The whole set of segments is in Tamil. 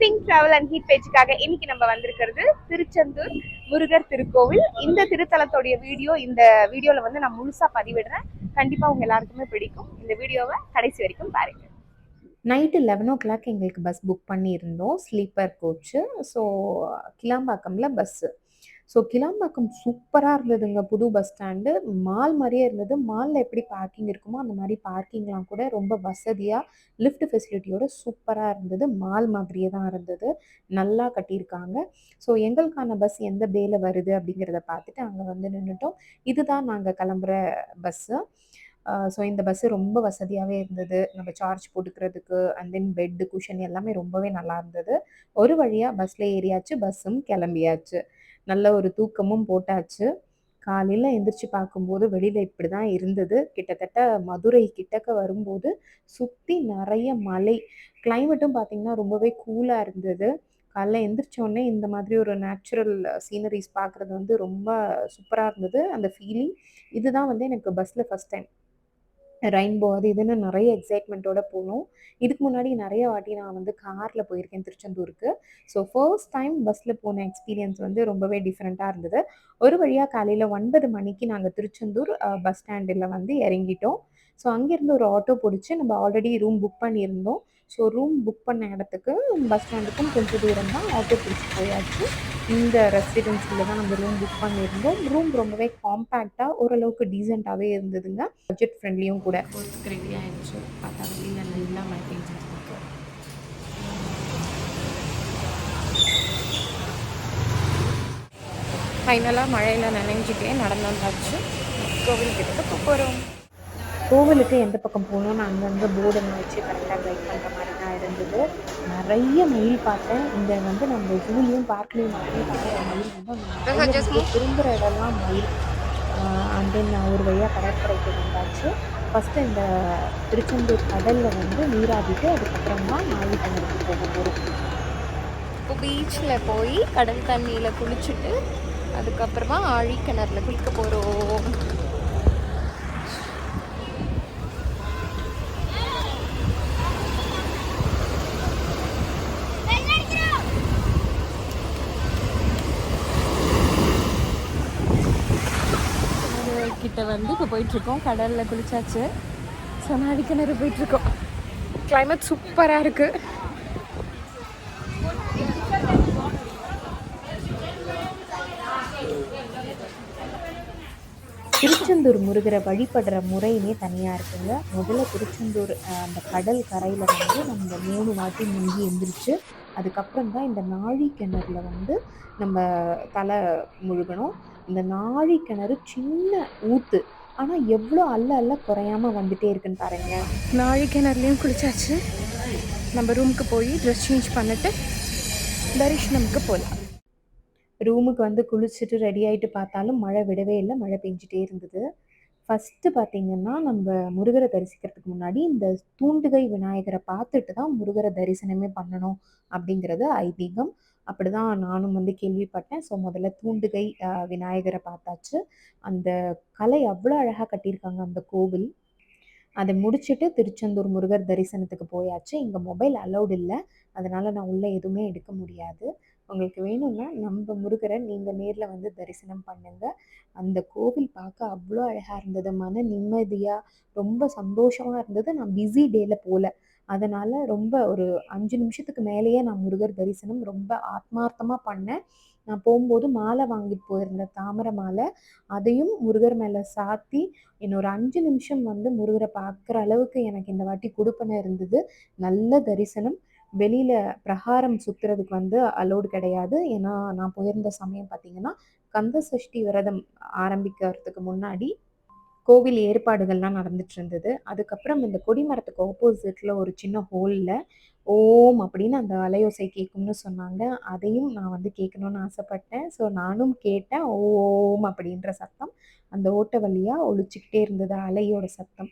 பிங்க் டிராவல் அண்ட் ஹீட் பேஜுக்காக இன்னைக்கு நம்ம வந்திருக்கிறது திருச்செந்தூர் முருகர் திருக்கோவில். இந்த திருத்தலத்தோடைய வீடியோ இந்த வீடியோல வந்து நான் முழுசா பதிவிடுறேன். கண்டிப்பா உங்க எல்லாருக்குமே பிடிக்கும். இந்த வீடியோவை கடைசி வரைக்கும் பாருங்க. நைட்டு லெவன் ஓ கிளாக் எங்களுக்கு பஸ் புக் பண்ணியிருந்தோம். ஸ்லீப்பர் கோச்சு ஸோ கிளாம்பாக்கம்ல பஸ்ஸு ஸோ கிளாம்பாக்கம் சூப்பராக இருந்ததுங்க. புது பஸ் ஸ்டாண்டு மால் மாதிரியே இருந்தது. மாலில் எப்படி பார்க்கிங் இருக்குமோ அந்த மாதிரி பார்க்கிங்லாம் கூட ரொம்ப வசதியாக லிஃப்ட் ஃபெசிலிட்டியோட சூப்பராக இருந்தது. மால் மாதிரியே தான் இருந்தது. நல்லா கட்டியிருக்காங்க. ஸோ எங்களுக்கான பஸ் எந்த பேல வருது அப்படிங்கிறத பார்த்துட்டு அங்கே வந்து நின்றுட்டோம் இதுதான் நாங்கள் கிளம்புற பஸ்ஸு ஸோ இந்த பஸ்ஸு ரொம்ப வசதியாகவே இருந்தது. நம்ம சார்ஜ் போட்டுக்கிறதுக்கு அண்ட் தென் பெட்டு குஷன் எல்லாமே ரொம்பவே நல்லா இருந்தது. ஒரு வழியாக பஸ்ஸில் ஏறியாச்சு. பஸ்ஸும் கிளம்பியாச்சு. நல்ல ஒரு தூக்கமும் போட்டாச்சு. காலையில் எந்திரிச்சு பார்க்கும்போது வெளியில் இப்படி தான் இருந்தது. கிட்டத்தட்ட மதுரை கிட்டக்க வரும்போது சுற்றி நிறைய மலை. கிளைமேட்டும் பார்த்திங்கன்னா ரொம்பவே கூலாக இருந்தது. காலைல எந்திரிச்சோடனே இந்த மாதிரி ஒரு நேச்சுரல் சீனரிஸ் பார்க்குறது வந்து ரொம்ப சூப்பராக இருந்தது. அந்த ஃபீலிங் இதுதான் வந்து எனக்கு பஸ்ஸில் ஃபஸ்ட் டைம் ரெயின்போ அது இதுன்னு நிறைய எக்ஸைட்மெண்ட்டோட போனோம் இதுக்கு முன்னாடி நிறைய வாட்டி நான் வந்து காரில் போயிருக்கேன் திருச்செந்தூருக்கு. ஸோ ஃபர்ஸ்ட் டைம் பஸ்ஸில் போன எக்ஸ்பீரியன்ஸ் வந்து ரொம்பவே டிஃப்ரெண்ட்டாக இருந்தது. ஒரு வழியாக காலையில் ஒன்பது மணிக்கு நாங்கள் திருச்செந்தூர் பஸ் ஸ்டாண்டில் வந்து இறங்கிட்டோம். ஸோ அங்கேருந்து ஒரு ஆட்டோ பிடிச்சி நம்ம ஆல்ரெடி ரூம் புக் பண்ணியிருந்தோம். ஸோ ரூம் புக் பண்ண இடத்துக்கு பஸ் ஸ்டாண்டுக்கும் கொஞ்சம் தூரம் தான் ஆட்டோ பிடிச்சி போயாச்சு. இந்த ரெசிடென்சியில் தான் நம்ம ரூம் புக் பண்ணியிருந்தோம். ரூம் ரொம்பவே காம்பேக்டாக ஓரளவுக்கு டீசெண்டாகவே இருந்ததுங்க. பட்ஜெட் ஃப்ரெண்ட்லியும் கூட. ரெடி ஆயிடுச்சு. பார்த்தா வெளியில் நல்லா மழை ஃபைனலாக மழையில் நினைஞ்சிட்டே நடந்து வந்தாச்சு. கோவில் கிட்ட போகிறோம் கோவிலுக்கு எந்த பக்கம் போகணும்னு அங்கங்கே போர்டுங்க வச்சு கரெக்டாக கைட் பண்ணுற மாதிரி தான் இருந்தது. நிறைய மயில் பார்த்தேன். இந்த வந்து நம்ம ஜூலையும் பார்க்லேயும் மட்டுமே பார்க்குற மயில் வந்து நிறைய. திரும்புகிற இடம்லாம் மயில். அண்ட் தென் ஒரு வழியாக கடற்கரைக்கு வந்தாச்சு. ஃபஸ்ட்டு இந்த திருச்செந்தூர் கடலில் வந்து நீராடிட்டு அதுக்கப்புறம் போக போகிறோம் இப்போ பீச்சில் போய் கடல் தண்ணியில் குளிச்சுட்டு அதுக்கப்புறமா ஆழிக்கிணறுல குளிக்க போகிறோம் கிட்ட வந்து இப்போ போயிட்டுருக்கோம். கடலில் குளிச்சாச்சு. ஸோ கிணறு போயிட்டுருக்கோம். கிளைமேட் சூப்பராக இருக்குது திருச்செந்தூர் முருகரை வழிபடுற முறையுமே தனியாக இருக்குங்க. முதல்ல திருச்செந்தூர் அந்த கடல் கரையில் வந்து நம்ம மூணு வாட்டி முங்கி எழுந்திரிச்சு அதுக்கப்புறம் தான் இந்த நாழி கிணறுல வந்து நம்ம தலை முழுகணும். இந்த நாழி கிணறு சின்ன ஊற்று ஆனால் எவ்வளோ அல்ல அல்ல குறையாம வந்துட்டே இருக்குன்னு பாருங்க. நாழிக்கிணறுலையும் குளிச்சாச்சு? நம்ம ரூமுக்கு போய் ட்ரெஸ் சேஞ்ச் பண்ணிட்டு தரிசனமுக்கு போகலாம் ரூமுக்கு வந்து குளிச்சுட்டு ரெடி ஆகிட்டு பார்த்தாலும் மழை விடவே இல்லை மழை பெஞ்சிட்டே இருந்தது. ஃபஸ்ட்டு பார்த்தீங்கன்னா நம்ம முருகரை தரிசிக்கிறதுக்கு முன்னாடி இந்த தூண்டுகை விநாயகரை பார்த்துட்டு தான் முருகரை தரிசனமே பண்ணணும் அப்படிங்கிறது ஐதீகம். அப்படிதான் நானும் வந்து கேள்விப்பட்டேன். ஸோ முதல்ல தூண்டுகை விநாயகரை பார்த்தாச்சு. அந்த கலை அவ்வளோ அழகாக கட்டியிருக்காங்க அந்த கோவில். அதை முடிச்சுட்டு திருச்செந்தூர் முருகர் தரிசனத்துக்கு போயாச்சு. இங்கே மொபைல் அலௌடு இல்லை. அதனால நான் உள்ளே எதுவுமே எடுக்க முடியாது. உங்களுக்கு வேணும்னா நம்ம முருகரை நீங்கள் நேரில் வந்து தரிசனம் பண்ணுங்க. அந்த கோவில் பார்க்க அவ்வளோ அழகாக இருந்தது. மன நிம்மதியாக ரொம்ப சந்தோஷமாக இருந்தது. நான் பிஸி டேல போகல அதனால் ரொம்ப ஒரு அஞ்சு நிமிஷத்துக்கு மேலேயே நான் முருகர் தரிசனம் ரொம்ப ஆத்மார்த்தமாக பண்ணேன். நான் போகும்போது மாலை வாங்கிட்டு போயிருந்தேன் தாமரை மாலை அதையும் முருகர் மேலே சாத்தி இன்னொரு அஞ்சு நிமிஷம் வந்து முருகரை பார்க்குற அளவுக்கு எனக்கு இந்த வாட்டி கொடுப்பனை இருந்தது. நல்ல தரிசனம். வெளியில் பிரகாரம் சுற்றுறதுக்கு வந்து அலோடு கிடையாது. ஏன்னா நான் போயிருந்த சமயம் பார்த்தீங்கன்னா கந்த சஷ்டி விரதம் ஆரம்பிக்கிறதுக்கு முன்னாடி கோவில் ஏற்பாடுகள்லாம் நடந்துட்டு இருந்தது அதுக்கப்புறம் இந்த கொடிமரத்துக்கு ஆப்போசிட்டில் ஒரு சின்ன ஹோலில் ஓம் அப்படின்னு அந்த அலையோசை கேட்கும்னு சொன்னாங்க. அதையும் நான் வந்து கேட்கணும்னு ஆசைப்பட்டேன். ஸோ நானும் கேட்டேன் ஓம் அப்படின்ற சத்தம். அந்த ஓட்ட வழியாக ஒழிச்சிக்கிட்டே இருந்தது அலையோட சத்தம்.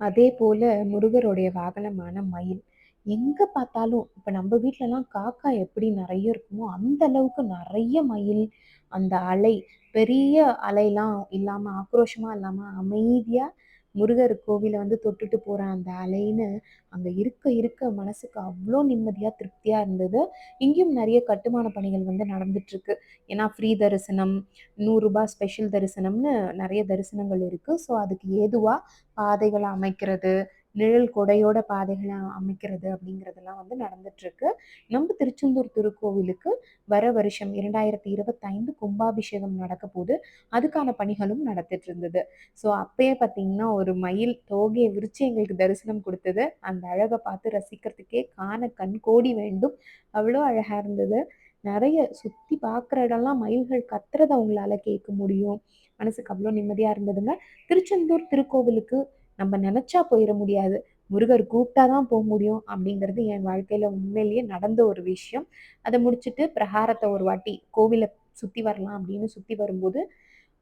அதே போல் முருகருடைய வாகனமான மயில். எங்கே பார்த்தாலும் இப்போ நம்ம வீட்டிலலாம் காக்கா எப்படி நிறைய இருக்குமோ அந்த அளவுக்கு நிறைய மயில் அந்த அலை பெரிய அலைலாம் இல்லாமல் ஆக்ரோஷமாக இல்லாமல் அமைதியாக முருகர் கோவிலை வந்து தொட்டுட்டு போகிற அந்த அலைன்னு அங்கே இருக்க இருக்க மனசுக்கு அவ்வளோ நிம்மதியாக திருப்தியாக இருந்தது. இங்கேயும் நிறைய கட்டுமான பணிகள் வந்து நடந்துட்டுருக்கு. ஏன்னா ஃப்ரீ தரிசனம் நூறுரூபா ஸ்பெஷல் தரிசனம்னு நிறைய தரிசனங்கள் இருக்குது ஸோ அதுக்கு ஏதுவாக பாதைகளை அமைக்கிறது நிழல் கொடையோட பாதைகளை அமைக்கிறது அப்படிங்கிறதெல்லாம் வந்து நடந்துட்டுருக்கு. நம்ம திருச்செந்தூர் திருக்கோவிலுக்கு வர வருஷம் இரண்டாயிரத்தி இருபத்தைந்து கும்பாபிஷேகம் நடக்க போது அதுக்கான பணிகளும் நடத்திட்டு இருந்தது ஸோ அப்பயே பார்த்தீங்கன்னா ஒரு மயில் தோகையை விரிச்சு எங்களுக்கு தரிசனம் கொடுத்தது. அந்த அழகை பார்த்து ரசிக்கிறதுக்கே காண கண் கோடி வேண்டும். அவ்வளோ அழகாக இருந்தது. நிறைய சுற்றி பார்க்குற இடம்லாம் மயில்கள் கத்துறத அவங்களால கேட்க முடியும். மனசுக்கு அவ்வளோ நிம்மதியாக இருந்ததுங்க. திருச்செந்தூர் திருக்கோவிலுக்கு நம்ம நினச்சா போயிட முடியாது. முருகர் கூப்பிட்டா தான் போக முடியும் அப்படிங்கிறது என் வாழ்க்கையில் உண்மையிலேயே நடந்த ஒரு விஷயம். அதை முடிச்சுட்டு பிரகாரத்தை ஒரு வாட்டி கோவிலை சுற்றி வரலாம் அப்படின்னு சுற்றி வரும்போது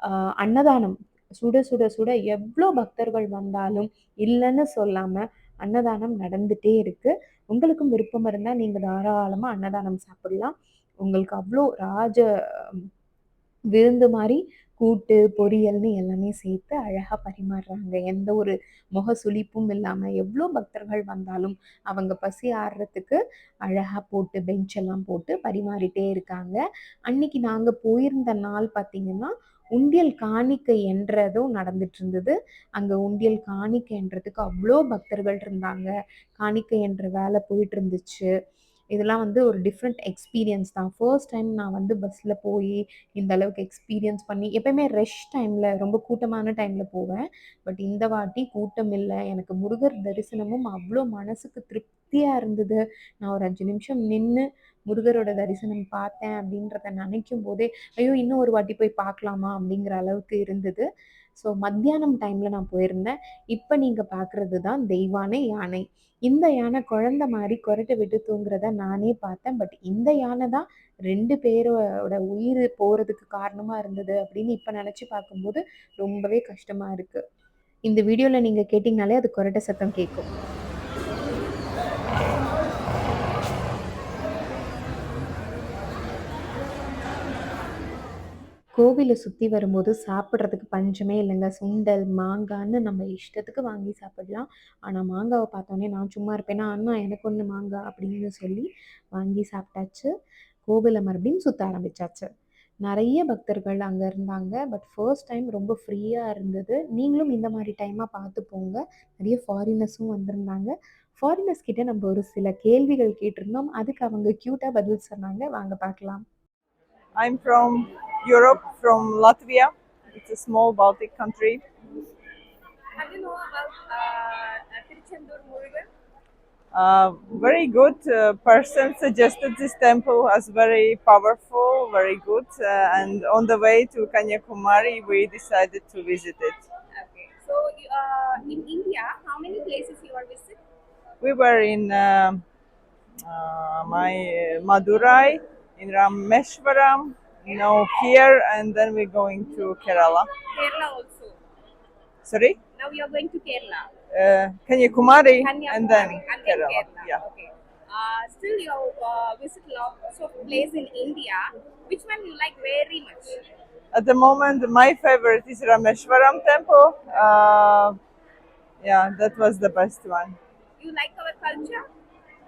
ஆஹ் அன்னதானம். சுட சுட சுட எவ்வளோ பக்தர்கள் வந்தாலும் இல்லைன்னு சொல்லாமல் அன்னதானம் நடந்துகிட்டே இருக்குது உங்களுக்கும் விருப்பம் இருந்தால் நீங்கள் தாராளமாக அன்னதானம் சாப்பிடலாம். உங்களுக்கு அவ்வளோ ராஜ விருந்து மாதிரி கூட்டு பொரியல்னு எல்லாமே சேர்த்து அழகாக பரிமாறுறாங்க. எந்த ஒரு முக சுழிப்பும் இல்லாமல் எவ்வளோ பக்தர்கள் வந்தாலும் அவங்க பசி ஆடுறதுக்கு அழகாக போட்டு பெஞ்ச் எல்லாம் போட்டு பரிமாறிட்டே இருக்காங்க. அன்னைக்கு நாங்கள் போயிருந்த நாள் பார்த்திங்கன்னா உண்டியல் காணிக்கை என்றதும் நடந்துட்டு இருந்தது அங்கே உண்டியல் காணிக்கை என்றதுக்கு அவ்வளோ பக்தர்கள் இருந்தாங்க. காணிக்கை என்ற வேலை போயிட்டு இருந்துச்சு இதெல்லாம் வந்து ஒரு டிஃப்ரெண்ட் எக்ஸ்பீரியன்ஸ் தான். ஃபர்ஸ்ட் டைம் நான் வந்து பஸ்ஸில் போய் இந்த அளவுக்கு எக்ஸ்பீரியன்ஸ் பண்ணி எப்பயுமே ரஷ் டைமில் ரொம்ப கூட்டமான டைமில் போவேன். பட் இந்த வாட்டி கூட்டம் இல்லை. எனக்கு முருகர் தரிசனமும் அவ்வளோ மனசுக்கு திருப்தியாக இருந்தது. நான் ஒரு அஞ்சு நிமிஷம் நின்று முருகரோட தரிசனம் பார்த்தேன் அப்படின்றத நினைக்கும் போதே ஐயோ இன்னும் ஒரு வாட்டி போய் பார்க்கலாமா அப்படிங்கிற அளவுக்கு இருந்தது. ஸோ மத்தியானம் டைமில் நான் போயிருந்தேன். இப்போ நீங்கள் பார்க்குறது தான் தெய்வானை யானை. இந்த யானை குழந்த மாதிரி கொரட்டை விட்டு தூங்குறத நானே பார்த்தேன். பட் இந்த யானை தான் ரெண்டு பேரோட உயிர் போகிறதுக்கு காரணமாக இருந்தது அப்படின்னு இப்போ நினச்சி பார்க்கும்போது ரொம்பவே கஷ்டமாக இருக்குது இந்த வீடியோவில் நீங்கள் கேட்டிங்கனாலே அது கொரட்டை சத்தம் கேட்கும். கோவிலை சுற்றி வரும்போது சாப்பிட்றதுக்கு பஞ்சமே இல்லைங்க. சுண்டல் மாங்கான்னு நம்ம இஷ்டத்துக்கு வாங்கி சாப்பிடலாம். ஆனால் மாங்காவை பார்த்தோன்னே நான் சும்மா இருப்பேனா. அண்ணா எனக்கு ஒன்று மாங்காய் அப்படின்னு சொல்லி வாங்கி சாப்பிட்டாச்சு. கோவிலை மறுபடியும் சுற்ற ஆரம்பித்தாச்சு நிறைய பக்தர்கள் அங்கே இருந்தாங்க. பட் ஃபர்ஸ்ட் டைம் ரொம்ப ஃப்ரீயாக இருந்தது. நீங்களும் இந்த மாதிரி டைமாக பார்த்து போங்க. நிறைய ஃபாரினர்ஸும் வந்திருந்தாங்க. ஃபாரினர்ஸ் கிட்ட நம்ம ஒரு சில கேள்விகள் கேட்டிருந்தோம். அதுக்கு அவங்க க்யூட்டாக பதில் சொன்னாங்க. வாங்க பார்க்கலாம். I'm from Europe, from Latvia. It's a small Baltic country. Have you know about uh, Tiruchendur Murugan? Uh, very good uh, person suggested this temple as very powerful, very good. Uh, and on the way to Kanyakumari, we decided to visit it. Okay. So uh, in India, how many places you are visit? We were in uh, uh, my Madurai, in Rameshwaram, now here, and then we're going to Kerala. Kerala also. Sorry, Now you are going to Kerala. uh, Kanyakumari, Kanyakumari and then and then Kerala. Kerala. Yeah. Okay. Uh, still, you uh, visit lots of places in India. Which one you like very much? At the moment, my favorite is Rameshwaram temple. Uh, yeah, that was the best one. You like our culture?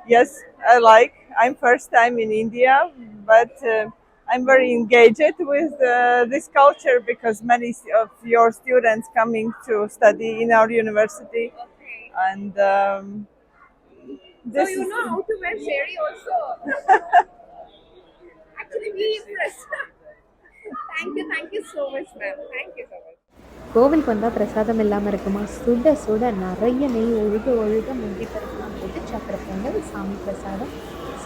Yes, I like. I'm first time in India, but uh, I'm very engaged with uh, this culture because many of your students coming to study in our university, Okay. and um, So this you is- know how to wear sari also. Actually, we impressed. thank you, thank you so much, ma'am. Thank you so much. கோவிலுக்கு வந்தால் பிரசாதம் இல்லாமல் இருக்குமா சுட சுட நிறைய நெய் ஒழுக ஒழுக முந்தி பருப்புலாம் போட்டு சக்கரை பொங்கல் சாமி பிரசாதம்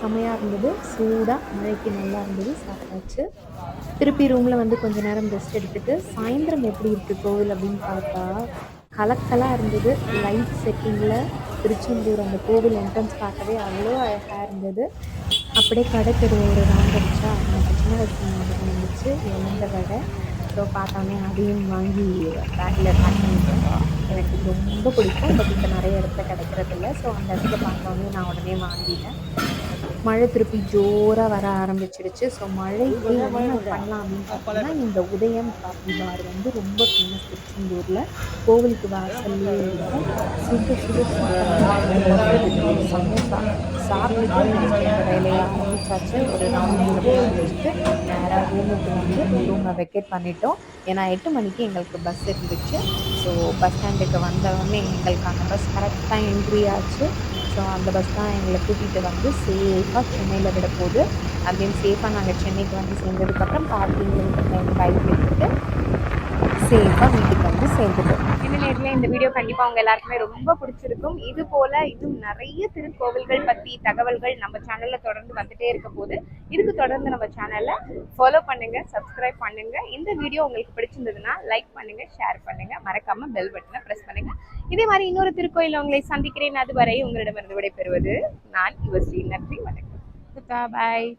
செமையாக இருந்தது. சூடாக மழைக்கு நல்லா இருந்தது. சாப்பிட்டாச்சு. திருப்பி ரூமில் வந்து கொஞ்ச நேரம் ரெஸ்ட் எடுத்துகிட்டு சாயந்தரம் எப்படி இருக்குது கோவில் அப்படின்னு பார்த்தா கலக்கலாக இருந்தது. லைட் செட்டிங்கில் திருச்செந்தூர் அந்த கோவில் என்ட்ரன்ஸ் பார்க்கவே அவ்வளோ அழகாக இருந்தது. அப்படியே கடை தெரு ஒரு ரவுண்ட் அடிச்சா எனக்கு சின்ன வயசு ஞாபகம் வந்துச்சு இழந்த வடை ஸோ பார்த்தோன்னே அதையும் வாங்கி பேக்கில் பேக் பண்ணிட்டோம் எனக்கு ரொம்ப பிடிக்கும். பட் இப்போ நிறைய இடத்துல கிடைக்கிறதில்ல. ஸோ அந்த இடத்துல பார்த்தோன்னே நான் உடனே வாங்கிட்டேன். மழை திருப்பி ஜோராக வர ஆரம்பிச்சிடுச்சு. ஸோ மழை பண்ணலாம் அப்படின்னு பார்த்தீங்கன்னா இந்த உதயம் காஃபி பார் வந்து ரொம்ப ஃபேமஸ் திருச்செந்தூரில். கோவிலுக்கு வாசல்லே இருக்கும். சுட சுடு சமோசா சாப்பிட்டு வேலையை ஆரம்பிச்சாச்சு. ஒரு ரவுண்ட் முடிச்சுட்டு நேராக ரூமுக்கு வந்து ரூமை வெக்கேட் பண்ணிட்டோம். ஏன்னா எட்டு மணிக்கு எங்களுக்கு பஸ் இருந்துச்சு. ஸோ பஸ் ஸ்டாண்டுக்கு வந்தவொடனே எங்களுக்கு அந்த பஸ் கரெக்டாக என்ட்ரி ஆச்சு. ஸோ அந்த பஸ் தான் எங்களை கூட்டிகிட்டு வந்து சேஃபாக சென்னையில் விட போகுது அப்படின்னு சேஃபாக நாங்கள் சென்னைக்கு வந்து சேர்ந்ததுக்கப்புறம் பார்க்கிங்கில் பைக் எடுத்துகிட்டு சேஃபாக வீட்டுக்கு வந்து சேர்ந்துட்டோம் இந்த நேரத்தில் இந்த வீடியோ கண்டிப்பாக உங்க எல்லாருக்குமே ரொம்ப பிடிச்சிருக்கும். இது போல இன்னும் நிறைய திருக்கோவில்கள் பற்றி தகவல்கள் நம்ம சேனல்ல தொடர்ந்து வந்துட்டே இருக்க போது இதுக்கு தொடர்ந்து நம்ம சேனலை ஃபாலோ பண்ணுங்க சப்ஸ்கிரைப் பண்ணுங்க. இந்த வீடியோ உங்களுக்கு பிடிச்சிருந்ததுன்னா லைக் பண்ணுங்க ஷேர் பண்ணுங்க. மறக்காம பெல் பட்டனை பிரஸ் பண்ணுங்க. இதே மாதிரி இன்னொரு திருக்கோயில் உங்களை சந்திக்கிறேன். அதுவரை உங்களிடமிருந்து விடைபெறுவது நான் யுவஸ்ரீ நன்றி வணக்கம். பாய்